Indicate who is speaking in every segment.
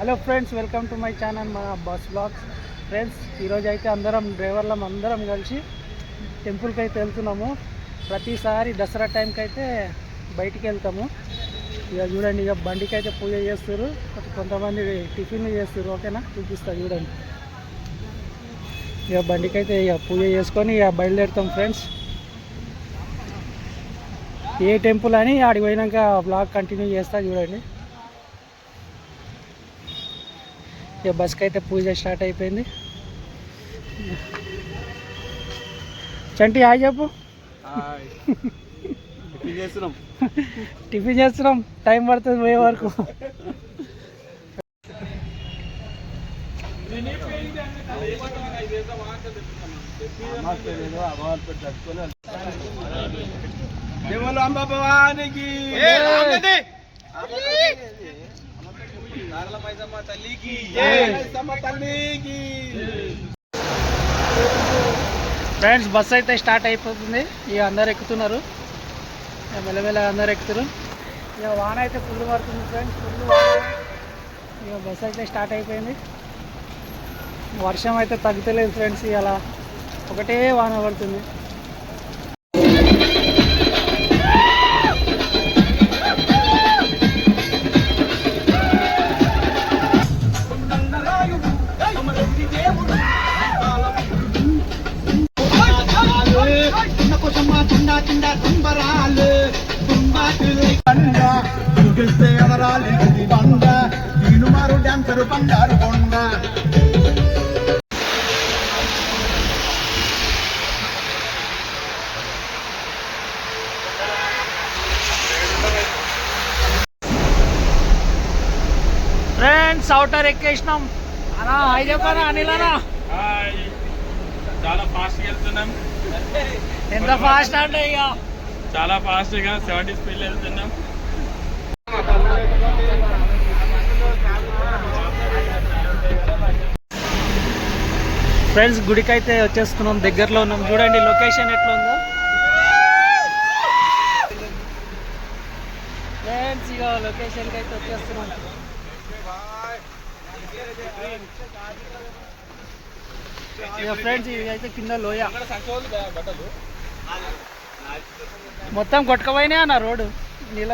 Speaker 1: Hello friends welcome to my channel మన bus blogs friends ఈరోజు అయితే అందరం డ్రైవర్లం అందరం కలిసి టెంపుల్కి అయితే వెళ్తున్నాము. ప్రతిసారి దసరా టైంకి అయితే బయటికి వెళ్తాము. ఇక చూడండి ఇక బండికి అయితే పూజ చేస్తారు కొంతమంది టిఫిన్ చేస్తారు ఓకేనా? చూపిస్తా చూడండి. ఇక బండికి అయితే ఇక పూజ చేసుకొని ఇక బయలుదేరుతాం ఫ్రెండ్స్ ఏ టెంపుల్ అని ఆడికి పోయినాక బ్లాగ్ కంటిన్యూ చేస్తా చూడండి. ఇక బస్కి అయితే పూజ స్టార్ట్ అయిపోయింది. చంటి హాయ్ చెప్పు.
Speaker 2: చేస్తున్నాం.
Speaker 1: టిఫిన్ చేస్తున్నాం. టైం పడుతుంది పోయే వరకు.
Speaker 2: అంబ భవానికి. నారల మైసమ్మ తల్లికి. మైసమ్మ తల్లికి.
Speaker 1: ఫ్రెండ్స్ బస్ అయితే స్టార్ట్ అయిపోతుంది. ఇక అందరు ఎక్కుతున్నారు. ఇక మెల్లమెల్ల అందరు ఎక్కుతారు. ఇక వాన అయితే ఫుల్ పడుతుంది ఫ్రెండ్స్ ఫుల్ ఇక బస్ అయితే స్టార్ట్ అయిపోయింది. వర్షం అయితే తగ్గుతలేదు ఫ్రెండ్స్ ఇలా ఒకటే వాన పడుతుంది.
Speaker 2: డాన్సర్ బంగారు కొండ
Speaker 1: ఫ్రెండ్స్ అవుటర్ ఎక్కేసినాం అనా హాయ్ చెప్పానా అనిలనా
Speaker 3: హాయ్ చాలా ఫాస్ట్ వెళ్తున్నాం
Speaker 1: ఎంత ఫాస్ట్ అంటే ఇక.
Speaker 3: చాలా ఫాస్ట్గా సెవెంటీ స్పీడ్ వెళ్తున్నాం.
Speaker 1: ఫ్రెండ్స్ గుడికి అయితే వచ్చేస్తున్నాం దగ్గరలో ఉన్నాం. చూడండి లొకేషన్ ఎట్లా ఉందో ఫ్రెండ్స్ ఇక లొకేషన్కి అయితే వచ్చేస్తున్నాం. ఇక ఫ్రెండ్స్ ఇది అయితే కింద లోయ. మొత్తం కొట్టుకపోయినా అన్న రోడ్డు. నీళ్ళ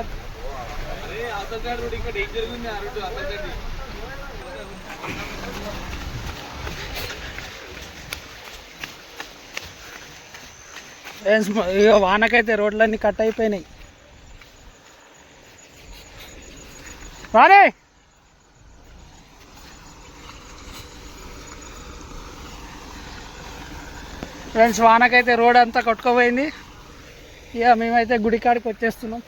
Speaker 2: ఇంకా
Speaker 1: వానకైతే రోడ్లన్నీ కట్ అయిపోయినాయి. రానే ఫ్రెండ్స్ వానకైతే రోడ్ అంతా కొట్టుకోపోయింది. ఇక మేమైతే గుడికాడికి వచ్చేస్తున్నాం.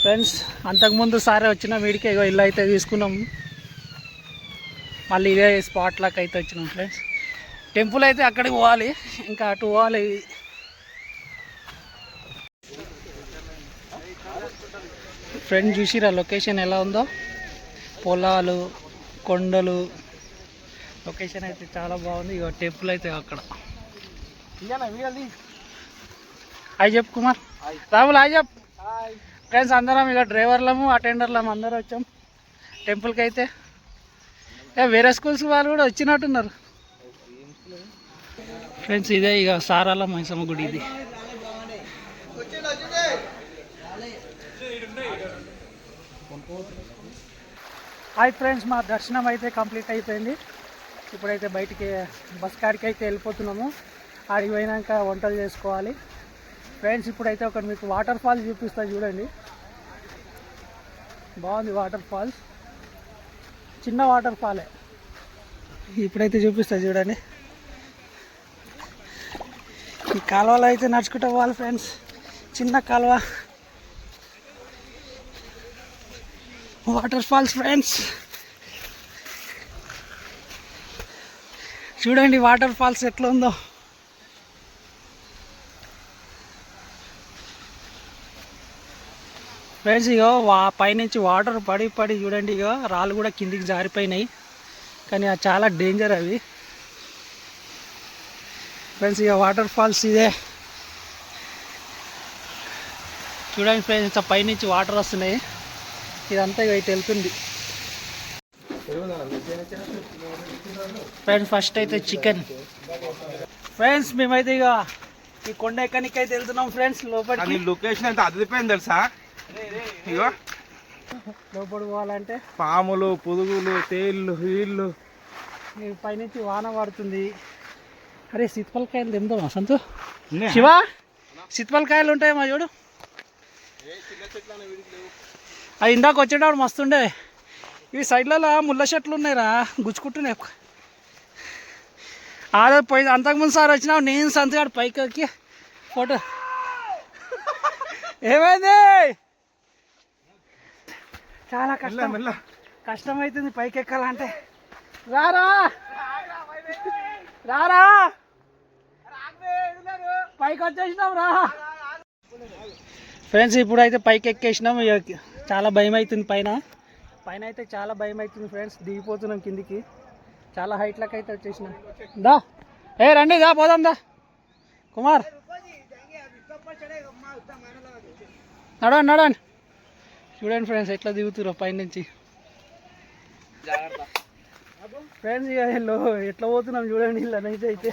Speaker 1: ఫ్రెండ్స్ అంతకుముందు సారే వచ్చిన వీడికి ఇగో ఇల్లు అయితే తీసుకున్నాము మళ్ళీ ఇదే స్పాట్లకు అయితే వచ్చినాం ఫ్రెండ్స్. టెంపుల్ అయితే అక్కడికి పోవాలి ఇంకా అటు పోవాలి. ఫ్రెండ్ చూసిరా లొకేషన్ ఎలా ఉందో? పొలాలు కొండలు. లొకేషన్ అయితే చాలా బాగుంది. ఇక టెంపుల్ అయితే అక్కడ. హాయ్ చెప్పు కుమార్. రాములు హాయ్. చెప్పు ఫ్రెండ్స్ అందరం ఇక డ్రైవర్లము అటెండర్లము అందరం వచ్చాం. టెంపుల్కి అయితే. వేరే స్కూల్స్ వాళ్ళు కూడా వచ్చినట్టున్నారు. ఫ్రెండ్స్ ఇదే ఇక సారాల మైసమ్మ గుడి ఇది. హాయ్ ఫ్రెండ్స్ మా దర్శనం అయితే కంప్లీట్ అయిపోయింది. ఇప్పుడైతే బయటికి బస్ కాడికి అయితే వెళ్ళిపోతున్నాము. ఆడికి పోయినాక వంటలు చేసుకోవాలి. ఫ్రెండ్స్ ఇప్పుడైతే ఒక మీకు వాటర్ ఫాల్స్ చూపిస్తా చూడండి. బాగుంది వాటర్ ఫాల్స్. చిన్న వాటర్ ఫాలే. ఇప్పుడైతే చూపిస్తా చూడండి. ఈ కాలువలో అయితే నడుచుకుంటూ పోవాలి ఫ్రెండ్స్. చిన్న కాలువ. వాటర్ ఫాల్స్ ఫ్రెండ్స్ చూడండి వాటర్ ఫాల్స్ ఎట్లా ఉందో ఫ్రెండ్స్ ఇగో వా పైనుంచి వాటర్ పడి పడి చూడండి ఇగో రాళ్ళు కూడా కిందికి జారిపోయినాయి. కానీ అది చాలా డేంజర్ అవి. ఫ్రెండ్స్ ఇక వాటర్ ఫాల్స్ ఇదే. చూడండి ఫ్రెండ్స్ పైనుంచి వాటర్ వస్తున్నాయి. ఇదంతా ఇక ఇటు వెళ్తుంది. ఫ్రెండ్స్ ఫస్ట్ అయితే చికెన్ ఫ్రెండ్స్ మేమైతే ఇక ఈ కొండ ఎక్కడికి అయితే వెళ్తున్నాం ఫ్రెండ్స్ లోపలికి.
Speaker 2: లొకేషన్ ఎంత అదిరిపోయింది తెలుసా? ఇగో.
Speaker 1: లోపలికి పోవాలంటే.
Speaker 2: పాములు పురుగులు తేళ్ళు వీళ్ళు.
Speaker 1: పైనుంచి వాన పడుతుంది. అరే సీతపలకాయలు తిందామా సంతు? శివ సీతపలకాయలు ఉంటాయి మా చూడు అది ఇందాక వచ్చేటప్పుడు మస్తుండే ఇవి సైడ్లలో ముళ్ళ చెట్లు ఉన్నాయిరా గుచ్చుకుంటున్నాయి. ఆదో పోయి అంతకుముందు సార్ వచ్చినా నేను సంతగాడు పైకి ఎక్కి ఫోటో. ఏమైంది? చాలా కష్టం. కష్టం అవుతుంది పైకి ఎక్కాలంటే. రారా? రారా? పైకి వచ్చేసినాం రా. ఫ్రెండ్స్ ఇప్పుడు అయితే పైకి ఎక్కేసినాం చాలా భయం అవుతుంది పైన. పైన అయితే చాలా భయం అవుతుంది ఫ్రెండ్స్ దిగిపోతున్నాం కిందికి. చాలా హైట్లకు అయితే వచ్చేసినాం. దా. ఏ రండి దా పోదాం దా. కుమార్. నడవండి నడవండి. చూడండి ఫ్రెండ్స్ ఎట్లా దిగుతురో పైనుంచి ఫ్రెండ్స్ ఇక వీళ్ళు ఎట్లా పోతున్నాం చూడండి వీళ్ళ నుంచి అయితే.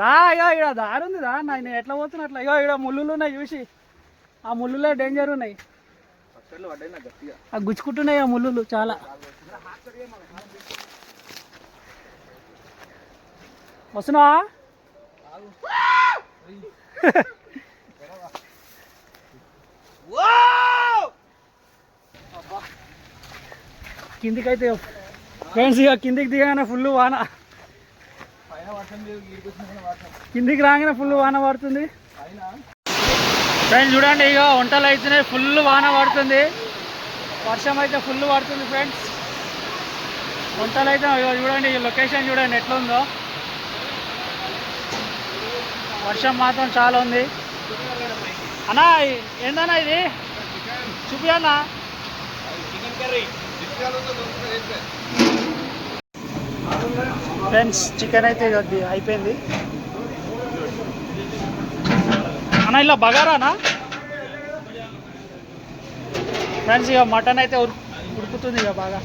Speaker 1: రా ఇక ఇక్కడ దారి ఉంది రా నేను ఎట్లా పోతున్నా అట్లా. ఇగో ఇక్కడ ముళ్ళులు ఉన్నాయి చూసి. ఆ ముళ్ళులో డేంజర్ ఉన్నాయి. ఆ గుచ్చుకుంటున్నాయి ఆ ముళ్ళు చాలా. వస్తున్నావా? కిందికైతే ఫ్రెండ్స్ ఇక కిందికి దిగానే ఫుల్ వాన. కిందికి రాగానే ఫుల్ వాన పడుతుంది. ఫ్రెండ్స్ చూడండి ఇక వంటలు అయితేనే ఫుల్ వాన పడుతుంది. వర్షం అయితే ఫుల్ పడుతుంది ఫ్రెండ్స్ వంటలు అయితే చూడండి ఈ లొకేషన్ చూడండి ఎట్లుందో. వర్షం మాత్రం చాలా ఉంది. అన్నా ఏందన్నా ఇది? చూపియన్నా. ఫ్రెండ్స్ చికెన్ అయితే అయిపోయింది. అన్న ఇలా బగారానా? ఫ్రెండ్స్ ఇక మటన్ అయితే ఉడుకుతుంది ఇక బాగా.